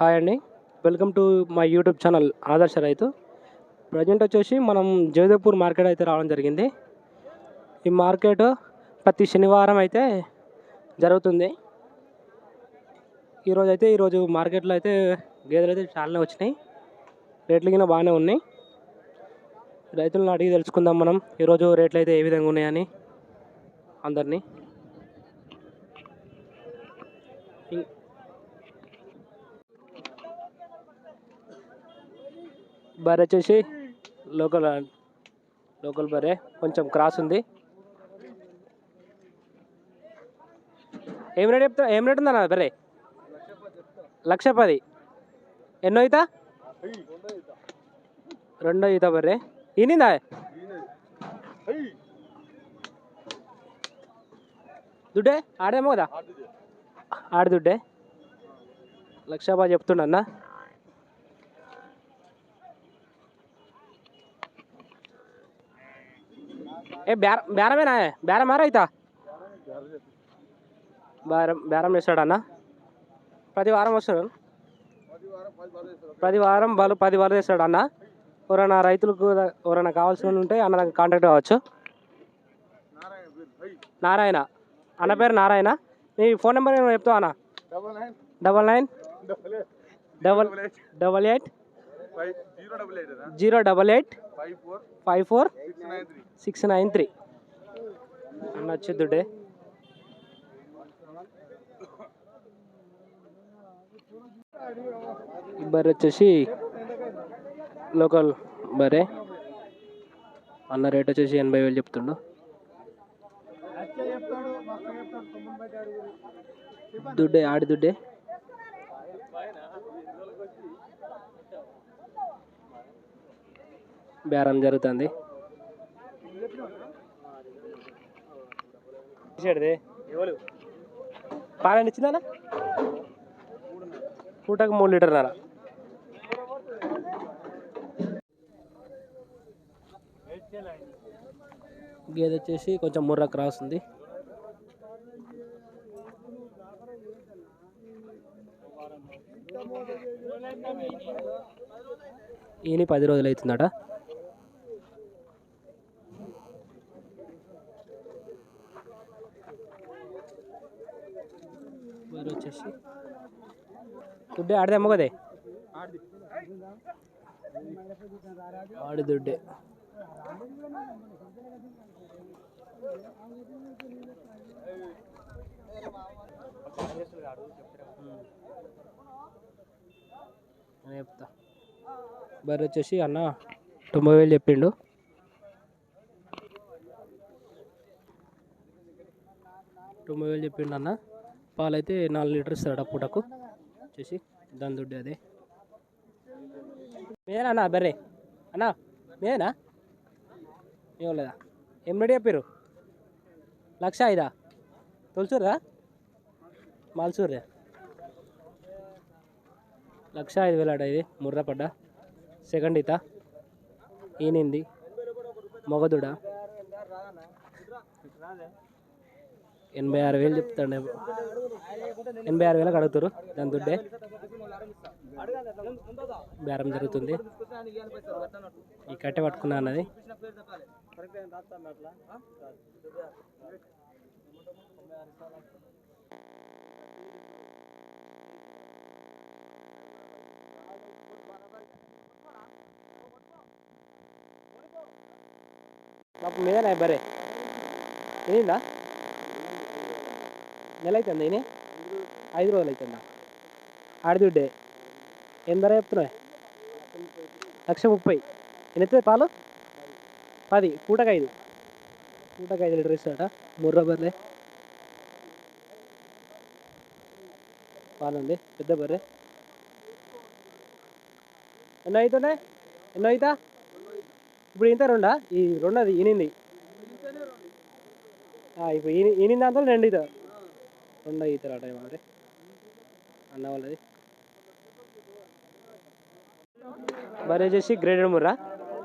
Hi అండి. Welcome to my YouTube channel Adarsha Raithu. Present వచ్చేసి మనం జయదేవ్పూర్ మార్కెట్ అయితే రావడం జరిగింది. ఈ మార్కెట్ ప్రతి శనివారం అయితే జరుగుతుంది. ఈరోజు అయితే ఈరోజు మార్కెట్లో అయితే గేదెలు అయితే చాలానే వచ్చినాయి. రేట్లు కింద బాగానే ఉన్నాయి. రైతులను అడిగి తెలుసుకుందాం మనం. ఈరోజు రేట్లు అయితే ఏ విధంగా ఉన్నాయని అందరినీ. బర్రె వచ్చేసి లోకల్ లోకల్ బర్రె కొంచెం క్రాస్ ఉంది. ఏం రేట్ చెప్తా ఏం రేట్ ఉందన్న బర్రె లక్ష పది ఎన్నో ఈత రెండో ఈత బర్రె ఈనిందా? దుడ్డే? ఆడేమో కదా? ఆడి దుడ్డే. లక్ష పది చెప్తుండన్నా. ఏ బేర బేరమేనా? బేరం మారా అయితా బేరం బేరం చేస్తాడు అన్న ప్రతి వారం వస్తాడు ప్రతి వారం బలు పది వారం చేస్తాడు అన్న ఎవరైనా రైతులకు ఎవరైనా కావాల్సిన ఉంటే అన్న దగ్గర కాంటాక్ట్ అవ్వచ్చు. నారాయణ. అన్న పేరు నారాయణ. నీ ఫోన్ నెంబర్ ఏమో చెప్తావా అన్న? Double nine. Double nine double eight. Double double eight double eight five zero double eight zero double eight. Five four. Five four. Six nine three. అన్న వచ్చిద్దుడే ఈ బర్రె వచ్చేసి లోకల్ బర్రె అన్న రేట్ వచ్చేసి ఎనభై వేలు చెప్తుండు. దుడ్డే ఆడి దుడ్డే. బేరం జరుగుతుంది. పాలని ఇచ్చిందా పూటకు మూడు లీటర్ నర గేదె వచ్చేసి కొంచెం ముర్ర క్రాస్ ఉంది. ఈయన పది రోజులు అవుతుందట వేరే వచ్చేసి దుడ్డే ఆడదేమో కదే ఆడి దుడ్డే నేను చెప్తా బర్రె వచ్చేసి అన్న తొంభై వేలు చెప్పిండు. తొంభై వేలు చెప్పిండు అన్న పాలైతే నాలుగు లీటర్ ఇస్తాడు పూటకు వచ్చేసి దాని దుడ్డు అదే. మేనా అన్న? బర్రే. అన్న మేనా ఏం లేదా? ఏం రెడీ చెప్పారు లక్ష ఐదా? తొలసూరా మాల్సూరే లక్ష ఐదు వేలు ఇది ముర్రపడ్డ సెకండ్ ఈత. ఈనింది. మొగదుడ? ఎనభై ఆరు వేలు చెప్తాడు. ఎనభై ఆరు వేలకు అడుగుతారు దాని దుడ్డే. బేరం జరుగుతుంది. ఈ కట్టె పట్టుకున్నా అన్నది. మాకు మీదనే బరే. ఏందా నెల అవుతుంది ఈయన? ఐదు రోజులు అవుతుందా ఆడదుడ్డే ఏం ధర చెప్తున్నాయి లక్ష ముప్పై. ఎన్ని పాలు? పది. పూటకు ఐదు పూటకు ఐదు లీటర్ ఇస్తాడట. ముర్ర బర్రె పాలండి ఉంది పెద్ద బర్రె ఎన్నో అవుతున్నాయి? ఎన్నో అవుతా? ఇప్పుడు ఇంత రెండా? ఈ రెండది ఈనింది ఆ, ఇప్పుడు ఈని ఈనింది అంతా రెండు ఈత ఈతలు అట మరి అన్న వాళ్ళది. మరి వచ్చేసి గ్రేడెడ్ ముర్రా.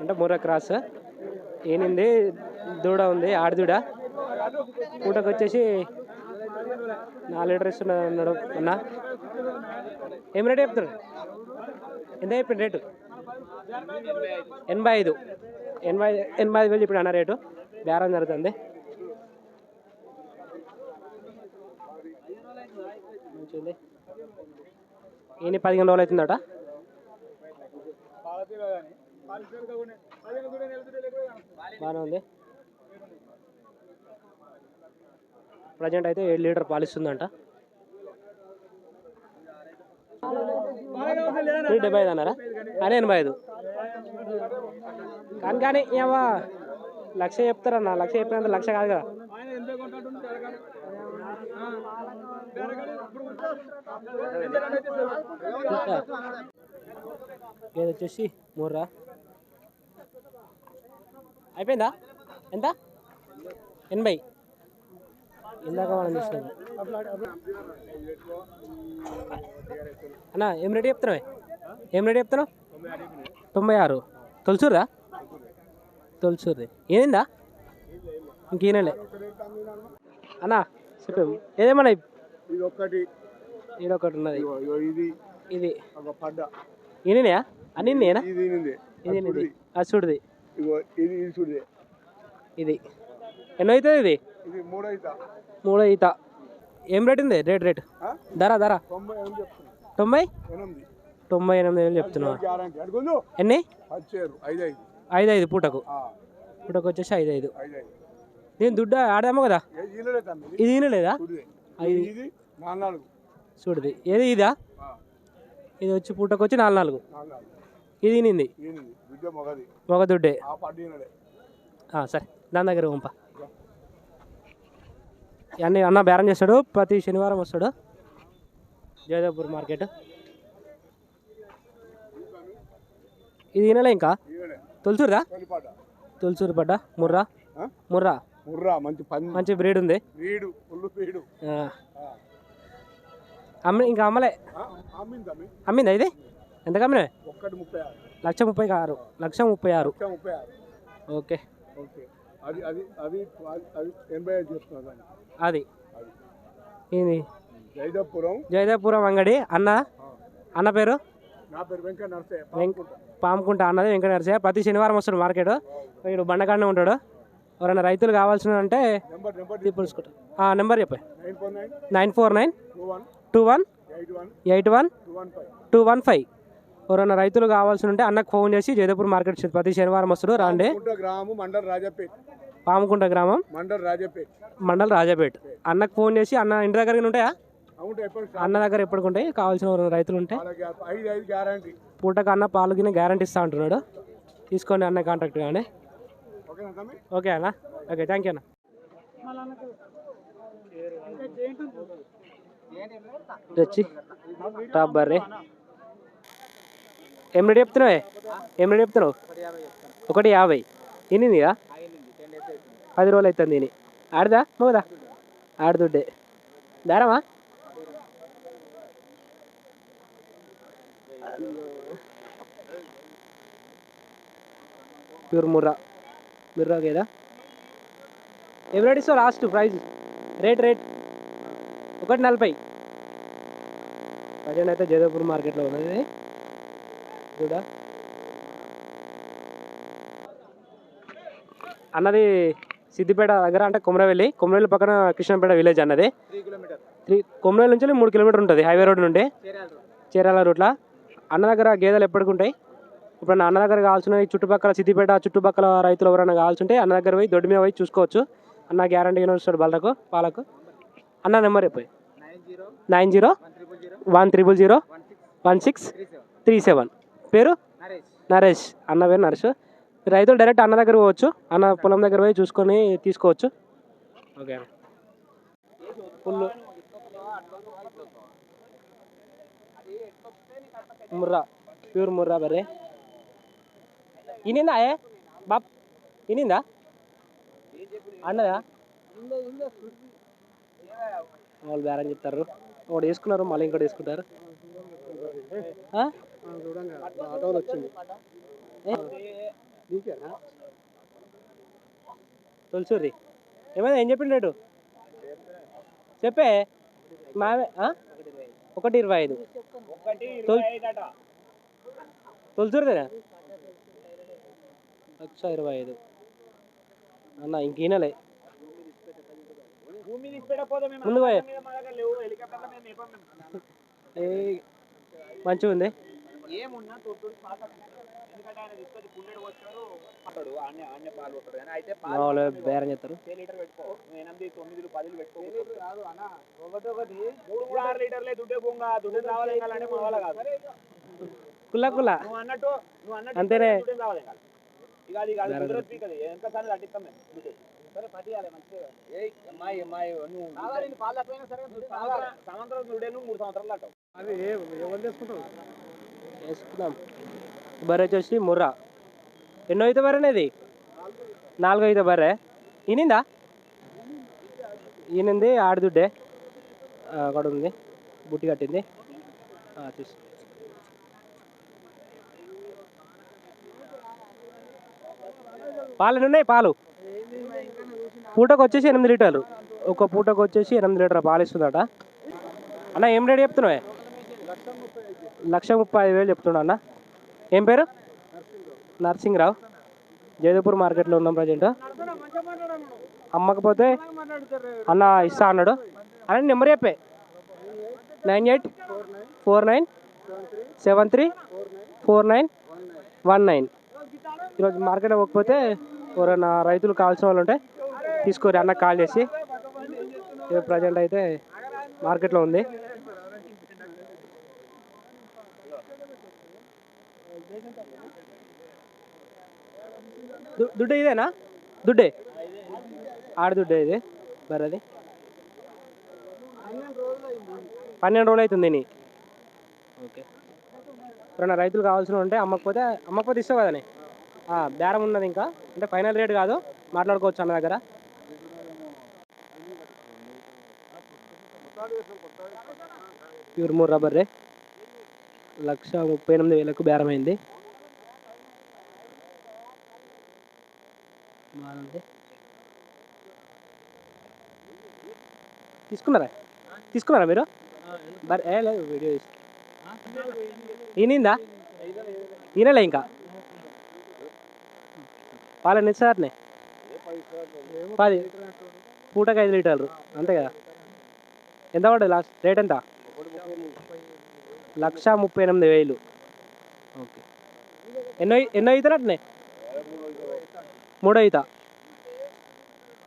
అంటే ముర్రా క్రాస్ ఏనింది? దూడ ఉంది. ఆడదూడ పూటకు వచ్చేసి నాలుగు లీటర్ ఇస్తున్నా అన్నాడు అన్న. ఏం రేట్ చెప్తారు ఎంత చెప్పిండు రేటు ఎనభై ఐదు. ఎనభై ఎనభై ఐదు వేలు చెప్పిన అన్న రేటు బేరం జరుగుతుంది. మంచిది ఈయన పదిహేను రోజులు అవుతుందట? బాగానే ఉంది. ప్రజెంట్ అయితే ఏడు లీటర్ పాలిస్తుందంట త్రీ డెబ్బై ఐదు అన్నారా? అని ఎనభై ఐదు. కానీ కానీ ఏమో లక్ష చెప్తారన్న లక్ష చెప్పినంత లక్ష కాదు కదా. ఇది వచ్చేసి మూర్రా. అయిపోయిందా? ఎంత? ఎనభై. ఇందాక మనం చూసినాం. అన్న ఏం రెడీ చెప్తున్నావు? ఏం రెడీ చెప్తున్నావు? తొంభై ఆరు. తొలసూరా తొలసూరి ఏనిందా ఇంకేనలే అన్నా చెప్పాము ఏదేమన్నా ఇది ఒక్కటి ఈడ ఒకటి ఉన్నది. ఇది. ఇది. ఒక పడ్డ. ఈయనయా అన్ని నేనా ఇది ఈనింది. ఇది ఇది అది చూడది ఇగో ఇది ఇది చూడే. ఇది. ఎన్నో అవుతుంది ఇది మూడో ఈత ఏం రేట్ ఉంది? Rate rate? ధర ధర. తొంభై చెప్తున్నా. తొంభై? ఎనిమిది. వేలు అడుగుందు ఎన్ని? ఐదు ఐదు పూటకు. పూటకు వచ్చేసి ఐదు ఐదు దీని దుడ్డు ఆడామో కదా? ఇది ఈనలేదా చూడే ఐదు. చూడది. ఏది ఇదా? ఇది వచ్చి పూటకు వచ్చి నాలుగు నాలుగు. ఇది ఈనింది ఈనింది బిడ్డ మొగది. మగ దుడ్డే ఆ పడ్డ ఈనలే ఆ, సరే. దాని దగ్గర పంప అన్నీ అన్న బేరం చేస్తాడు. ప్రతి శనివారం వస్తాడు. జయదేవ్పూర్ మార్కెట్. ఇది ఈనలే ఇంకా? ఈనలే. తొలసూరుదా? తొలి పడ్డ తొలసూరు పడ్డ? ముర్రా? ముర్రా? ముర్రా మంచి మంచి బ్రీడ్ ఉంది. అమ్మి ఇంకా అమ్మలే. అమ్మింది ఇది? ఎంత కమ్మినా లక్ష ముప్పై ఆరు. లక్ష ముప్పై ఆరు. ఓకే. అది ఇది జైదపురం. జయదేవ్పురం అంగడి. అన్న? అన్న పేరు? పాముకుంట. అన్నది వెంకట నరసయ్య. ప్రతి శనివారం వస్తాడు మార్కెట్. వీడు బండకాడనే ఉంటాడు. ఎవరైనా రైతులు కావాల్సిన అంటే నెంబర్ తీసుకుంటా చెప్పే. Nine four nine two one. Eight one? Two one five. ఎవరైనా రైతులు కావాల్సిన ఉంటే అన్నకు ఫోన్ చేసి జయదేవ్పూర్ మార్కెట్ ప్రతి శనివారం వస్తాడు రాండి. కుంట గ్రామం మండల్ రాజాపేట్. పాముకుంట గ్రామం? మండల్ రాజాపేట్. మండల్ రాజాపేట్. అన్నకు ఫోన్ చేసి అన్న ఇంటి దగ్గర ఉంటాయా? అన్న దగ్గర ఎప్పటికుంటాయి కావాల్సిన రైతులు ఉంటే? వాళ్ళకి ఐదు ఐదు గ్యారంటీ. పూటకు అన్న పాలు గిన్నె గ్యారంటీ ఇస్తా అంటున్నాడు. తీసుకోండి అన్న కాంటాక్ట్ కానీ. ఓకే అన్న. ఓకే థ్యాంక్ యూ అన్న ఇది వచ్చి టాప్ బర్రే ఏం చెప్తున్నావే? ఏం చెప్తున్నావు? ఒకటి యాభై. తినిందిగా పది రోజులు అవుతుంది దీని. ఆడదా? మోదా ఆడదుడ్డే దారమా? ప్యూర్ ముర్రా. మిర్రా గేదా? ఏం రేట్ ఇస్తావు లాస్ట్ ప్రైజ్? Rate rate. ఒకటి నలభై. ప్రజెంట్ అయితే జయదేవ్పూర్ మార్కెట్లో ఉన్నది. చూడా? అన్నది సిద్దిపేట దగ్గర అంటే కొమరవెల్లి. కొమరవెల్లి పక్కన కృష్ణపేట విలేజ్ అన్నది. త్రీ కొమరవెల్లి నుంచి మూడు కిలోమీటర్ ఉంటుంది హైవే రోడ్ నుండి. చీరాల రూట్లో అన్న దగ్గర గేదెలు ఎప్పటికి ఉంటాయి? ఇప్పుడు అన్న దగ్గర కావాల్సిన చుట్టుపక్కల సిద్దిపేట చుట్టుపక్కల రైతులు ఎవరైనా కావాల్సి ఉంటే అన్న దగ్గర పోయి దొడ్డి మీద పోయి చూసుకోవచ్చు. అన్న గ్యారంటీగా వస్తాడు బళ్ళకు పాలకు. అన్న నెంబర్ చెప్పి. Nine zero one triple zero one six three seven పేరు? నరేష్. అన్న పేరు నరేష్. రైతులు డైరెక్ట్ అన్న దగ్గర పోవచ్చు. అన్న పొలం దగ్గర పోయి చూసుకొని తీసుకోవచ్చు. Okay full Murrah. Pure Murrah బర్రే. ఇనిందా ఏ? బాప్. ఇనిందా? అన్నదా? వాళ్ళు బేరం చెప్తారు. ఒకటి వేసుకున్నారు మళ్ళీ ఇంకోటి వేసుకుంటారు. ఆటోలు వచ్చింది తులసూరి ఏమైనా ఏం చెప్పిండు రేటు? చెప్పే. మావే ఒకటి ఇరవై ఐదు. ఒకటి ఇరవై ఐదు లక్ష ఇరవై ఐదు. అన్న ఇంకేనలే మేము. ఏ మంచిగా ఉంది. ఏమున్నా తొట్టుడు పాత ఎందుకంటే ఆయన తీసుకొచ్చి పుల్లెడు వచ్చాడు పాలు కొట్టాడు. కానీ అయితే బేరం చేస్తారు. ఏ లీటర్ పెట్టుకో. నువ్వు ఎనిమిది తొమ్మిది పదిలు పెట్టుకో. కాదు అన్న ఒకటి ఒకటి. మూడు కూడా ఆరు లీటర్లే దుడ్డే బొంగ దుడ్డు రావాలి అంటే మా వాళ్ళ కాదు. కుల్లా కుల్లా. నువ్వు అన్నట్టు నువ్వు అన్నట్టు అంతేనే. దుడ్డు రావాలి ఇంకా. అది కాదు ఎంత సార్లు తట్టిస్తాం మేము. సంవత్సరం మూడు సంవత్సరాలు అంటావు అది ఎవరు వేసుకుందాం. బర్రె వచ్చేసి ముర్రా. ఎన్నో అయితే బర్రెనేది నాలుగో అయితే బర్రె. ఈనిందా? ఈనింది ఆడదుడ్డే. అక్కడ ఉంది. బుట్టి కట్టింది. ఆ, చూసి. పాలు ఎన్ని ఉన్నాయి పాలు. పూటకు వచ్చేసి ఎనిమిది లీటర్లు. ఒక పూటకు వచ్చేసి ఎనిమిది లీటర్ పాలిస్తుందట అన్న ఏం రేట్ చెప్తున్నావే? లక్ష ముప్పై ఐదు వేలు చెప్తున్నా అన్న. ఏం పేరు? నర్సింగ్రావు జయదేపూర్ మార్కెట్లో ఉన్నాం ప్రజెంట్. అమ్మకపోతే అన్న ఇస్తా అన్నాడు. అన్న నెంబర్ చెప్పే. Nine eight four nine seven three four nine one nine. ఈరోజు మార్కెట్ అవ్వకపోతే ఎవరైనా రైతులు కావాల్సిన వాళ్ళు ఉంటే తీసుకోరు అన్న కాల్ చేసి ప్రజెంట్ అయితే మార్కెట్లో ఉంది. దుడ్డు ఇదేనా? దుడ్డే? ఆడదుడ్డే ఇది బర్రది. పన్నెండు రోజులు అవుతుంది నీ ఓకే. ఎవరైనా రైతులు కావాల్సిన ఉంటే అమ్మకపోతే అమ్మకపోతే ఇస్తావు కదనే? ఆ, బేరం ఉన్నది ఇంకా. అంటే ఫైనల్ రేట్ కాదు. మాట్లాడుకోవచ్చు అన్న దగ్గర. ప్యూర్ మూడు రబ్బర్ లక్ష ముప్పై ఎనిమిది వేలకు బేరమైంది. బాగుంది. తీసుకున్నారా? తీసుకున్నారా మీరు? ఏ లేదు వీడియో తీసు ఈనిందా? ఈనలే ఇంకా. పాలని ఇస్తారనే పది. పూటకి ఐదు లీటర్లు. అంతే కదా? ఎంత పడ్డది లాస్ట్? రేట్ ఎంత? లక్ష ముప్పై ఎనిమిది వేలు. ఓకే. ఎన్నో ఎన్నో అవుతారట్నే మూడో అవుతా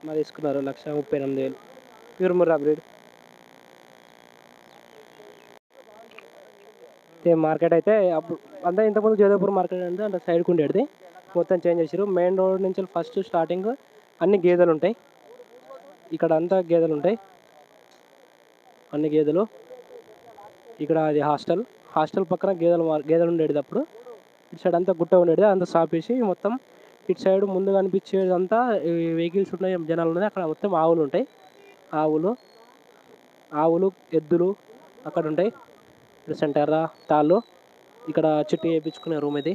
మా తీసుకున్నారు లక్ష ముప్పై ఎనిమిది వేలు. Pure Murrah breed. మార్కెట్ అయితే అప్పుడు అంతా ఇంతకుముందు జోధపూర్ మార్కెట్ అంటే అంటే సైడ్కి ఉండేది మొత్తం చేంజ్ చేసారు మెయిన్ రోడ్ నుంచి ఫస్ట్ స్టార్టింగ్ అన్ని గేదెలు ఉంటాయి. ఇక్కడ అంతా గేదెలు ఉంటాయి. అన్ని గేదెలు. ఇక్కడ అది హాస్టల్. హాస్టల్ పక్కన గేదెలు గేదెలు ఉండేది అప్పుడు. ఇటు సైడ్ అంతా గుట్ట ఉండేది అంతా సాపేసి మొత్తం ఇటు సైడ్ ముందు కనిపించేది అంతా వెహికల్స్ ఉన్నాయి జనాలు ఉన్నాయి. అక్కడ మొత్తం ఆవులు ఉంటాయి. ఆవులు ఆవులు ఎద్దులు అక్కడ ఉంటాయి. ఇక్కడ సెంటర్రా తాళ్ళు. ఇక్కడ చెట్టు వేయించుకునే రూమ్ ఇది.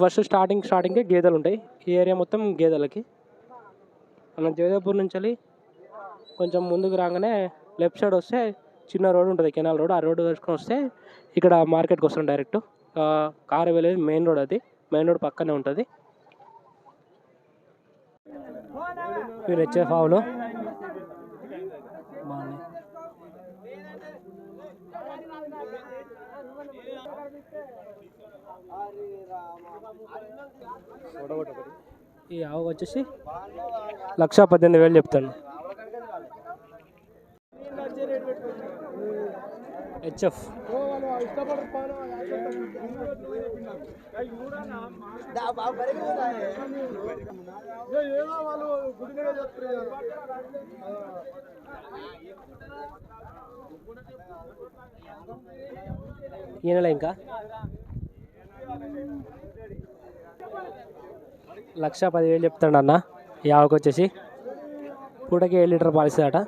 ఫస్ట్ స్టార్టింగ్ స్టార్టింగ్కి గేదెలు ఉంటాయి. ఈ ఏరియా మొత్తం గేదెలకి. మనం జయదేపూర్ నుంచి వెళ్ళి కొంచెం ముందుకు రాగానే లెఫ్ట్ సైడ్ వస్తే చిన్న రోడ్ ఉంటుంది కెనాల్ రోడ్. ఆ రోడ్డు వేసుకొని వస్తే ఇక్కడ మార్కెట్కి వస్తాం డైరెక్ట్. కారు వెళ్ళేది మెయిన్ రోడ్ అది. మెయిన్ రోడ్ పక్కనే ఉంటుంది. మీరు వచ్చే ఫావులు ఈ ఆవు వచ్చేసి లక్ష పద్దెనిమిది వేలు చెప్తాను. హెచ్ఎఫ్. ఏదో ఈ నెల ఇంకా? లక్ష పదివేలు చెప్తాడు అన్న. ఈ ఆవుకు వచ్చేసి పూటకి ఏడు లీటర్ పాలిస్తుందట.